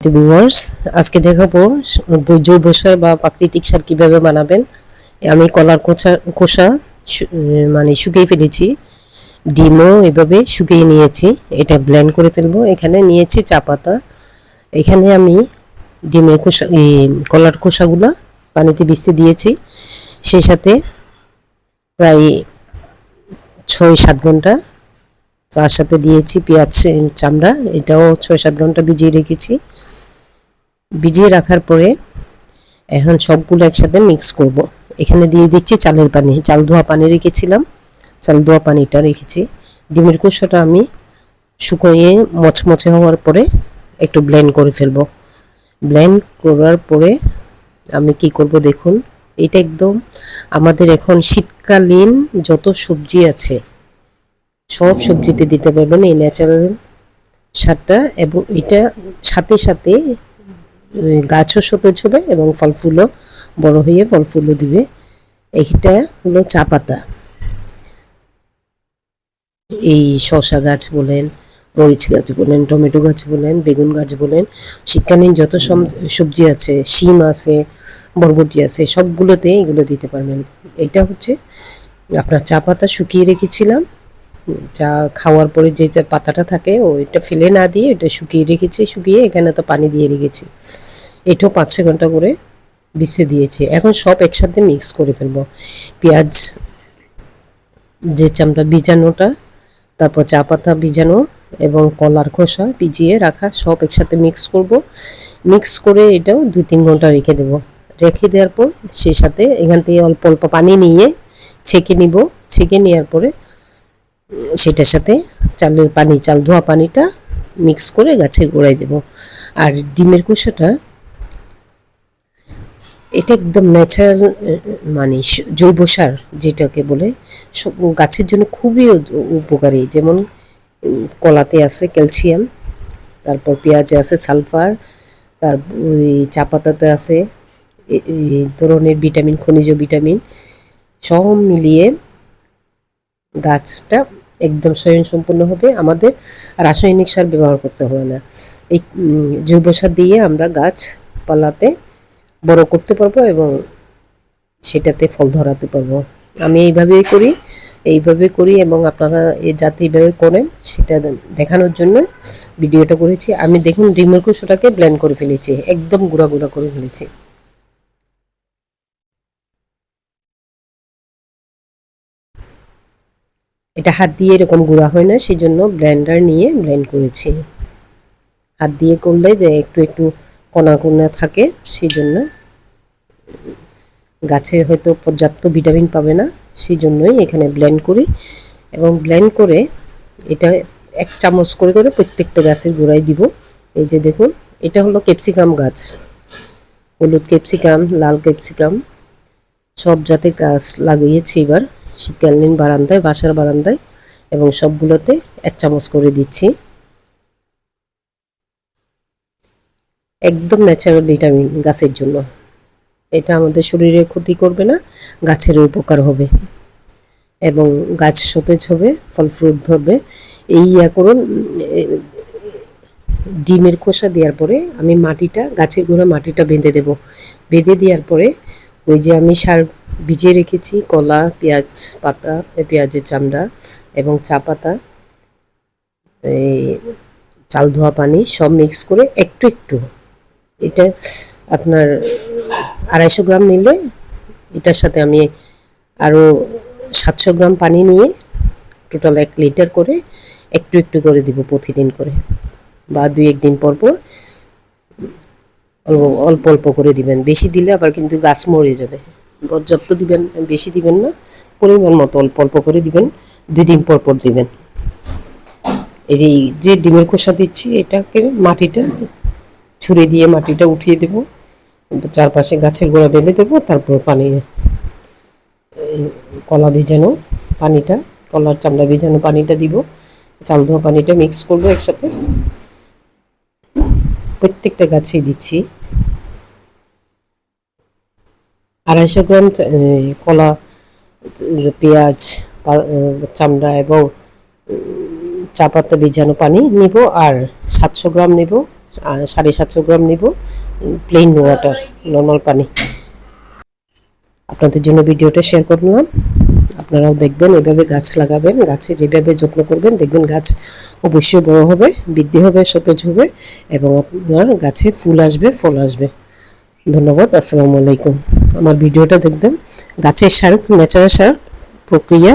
তো ভিউয়ার্স আজকে দেখাবো জৈব সার বা প্রাকৃতিক সার কীভাবে বানাবেন। আমি কলার কোচা কোষা মানে শুকিয়ে ফেলেছি। ডিমও এভাবে শুকিয়ে নিয়েছি। এটা ব্লেন্ড করে ফেলব। এখানে নিয়েছি চা পাতা। এখানে আমি ডিমের খোসা কলার খোসাগুলো পানিতে ভিজতে দিয়েছি। সেই সাথে প্রায় ছয় সাত ঘণ্টা তার সাথে দিয়েছি পেঁয়াজ, চামড়া। এটাও ছয় সাত ঘণ্টা ভিজিয়ে রেখেছি। ভিজিয়ে রাখার পরে এখন সবগুলো একসাথে মিক্স করব। এখানে দিয়ে দিচ্ছি চালের পানি। চাল ধোয়া পানি রেখেছিলাম। চাল ধোয়া পানিটা রেখেছি। ডিমের কুসাটা আমি শুকোয়ে মচমচে হওয়ার পরে একটু ব্লেন্ড করে ফেলব। ব্লেন্ড করার পরে আমি কি করব দেখুন, এটা একদম আমাদের এখন শীতকালীন যত সবজি আছে, সব সবজিতে দিতে পারবেন এই ন্যাচারাল সারটা এবং এটা সাথে সাথে গাছও সতেজ হবে এবং ফল ফুলও বড় হয়ে ফল ফুলও দিবে এইটা হলো চা পাতা। এই শসা গাছ বলেন, মরিচ গাছ বলেন, টমেটো গাছ বলেন, বেগুন গাছ বলেন, শীতকালীন যত সবজি আছে, শিম আছে, বরবটি আছে, সবগুলোতে এগুলো দিতে পারবেন। এটা হচ্ছে আপনার চা পাতা শুকিয়ে রেখেছিলাম। চা খাওয়ার পরে যে যা পাতাটা থাকে, ওইটা ফেলে না দিয়ে এটা শুকিয়ে রেখেছি, শুকিয়ে এখানে তো পানি দিয়ে রেখেছি। এটাও পাঁচ ছয় ঘণ্টা করে বিছে দিয়েছি। এখন সব একসাথে মিক্স করে ফেলব। পেঁয়াজ, যে চামটা বীজাণুটা তারপর চা পাতা বীজাণু এবং কলার খোসা ভিজিয়ে রাখা, সব একসাথে মিক্স করব। মিক্স করে এটাও দুই তিন ঘণ্টা রেখে দেবো। রেখে দেওয়ার পর সেই সাথে এখান থেকে অল্প অল্প পানি নিয়ে ছেঁকে নিব। ছেঁকে নেওয়ার পরে সেটার সাথে চালের পানি, চাল ধোয়া পানিটা মিক্স করে গাছের গোড়ায় দেব। আর ডিমের কুসাটা এটা একদম ন্যাচারাল মানে জৈব সার যেটাকে বলে গাছের জন্য খুবই উপকারী। যেমন কলাতে আছে ক্যালসিয়াম, তারপর পেঁয়াজে আছে সালফার, তার চা পাতাতে আছে এই ধরনের ভিটামিন, খনিজ ভিটামিন, সব মিলিয়ে গাছটা একদম স্বয়ংসম্পূর্ণ হবে, আমাদের রাসায়নিক সার ব্যবহার করতে হবে না। এই জৈব সার দিয়ে আমরা গাছ পালাতে বড় করতে পারব এবং সেটাতে ফল ধরাতে পারব। আমি এইভাবেই করি, এইভাবে করি এবং আপনারা এ যাতে এইভাবে করেন সেটা দেখানোর জন্য ভিডিওটা করেছি। আমি দেখুন ডিমের কুসুটাকে ব্লেন্ড করে ফেলেছি, একদম গুঁড়া গুঁড়া করে ফেলেছি। এটা হাত দিয়ে এরকম গুঁড়া হয় না সেই জন্য ব্লেন্ডার নিয়ে ব্লেন্ড করেছি। হাত দিয়ে করলে যে একটু একটু কণা কণা থাকে সেই জন্য গাছে হয়তো পর্যাপ্ত ভিটামিন পাবে না সেই জন্যই এখানে ব্লেন্ড করি। এবং ব্লেন্ড করে এটা এক চামচ করে করে প্রত্যেকটা গাছের গোড়ায় দিব। এই যে দেখুন, এটা হলো ক্যাপসিকাম গাছ। হলুদ ক্যাপসিকাম লাল ক্যাপসিকাম সব জাতের গাছ লাগিয়েছি এবার। শীতকালীন বারান্দায় বাসার বারান্দায় এবং সবগুলোতে এক চামচ করে দিচ্ছি। একদম ন্যাচারাল ভিটামিন গাছের জন্য। এটা আমাদের শরীরে ক্ষতি করবে না গাছের উপকার হবে। এবং গাছ সতেজ হবে, ফল ফ্রুট ধরবে। এই ইয়া করুন, ডিমের খোসা দেওয়ার পরে আমি মাটিটা, গাছের গোড়া মাটিটা বেঁধে দেব। বেঁধে দেওয়ার পরে ওই যে আমি সার ভিজিয়ে রেখেছি, কলা, পেঁয়াজ পাতা পেঁয়াজের চামড়া এবং চা পাতা এই চাল ধোয়া পানি সব মিক্স করে একটু একটু। এটা আপনার আড়াইশো গ্রাম নিলে এটার সাথে আমি আরও সাতশো গ্রাম পানি নিয়ে টোটাল এক লিটার করে একটু একটু করে দিব প্রতিদিন করে বা দুই একদিন পর পর অল্প অল্প অল্প করে দিবেন। বেশি দিলে আবার কিন্তু গাছ মরে যাবে। পর্যাপ্ত দিবেন, বেশি দিবেন না, পরিমাণ মতো অল্প অল্প করে দিবেন, দুই দিন পর পর দিবেন। এর এই যে ডিমের খোসা দিচ্ছি, এটাকে মাটিটা ছুরি দিয়ে মাটিটা উঠিয়ে দেব। চারপাশে গাছের গোড়া বেঁধে দেবো, তারপর পানি কলা ভিজানো পানিটা, কলার চামড়া ভিজানো পানিটা দিব। চাল ধোয়া পানিটা মিক্স করব একসাথে। প্রত্যেকটা গাছেই দিচ্ছি। আড়াইশো গ্রাম কলা পেঁয়াজ চামড়া এবং চা পাতা ভিজানো পানি নিব আর সাতশো গ্রাম নেব সাড়ে সাতশো গ্রাম নিব প্লেন ওয়াটার নর্মাল পানি। আপনাদের জন্য ভিডিওটা শেয়ার করলাম আপনারাও দেখবেন এভাবে গাছ লাগাবেন, গাছের এভাবে যত্ন করবেন, দেখবেন গাছ অবশ্যই বড় হবে, বৃদ্ধি হবে, সতেজ হবে এবং আপনার গাছে ফুল আসবে, ফল আসবে। ধন্যবাদ, আসসালামু আলাইকুম। আমার ভিডিওটা দেখবেন। গাছের সার ন্যাচারাল সার প্রক্রিয়া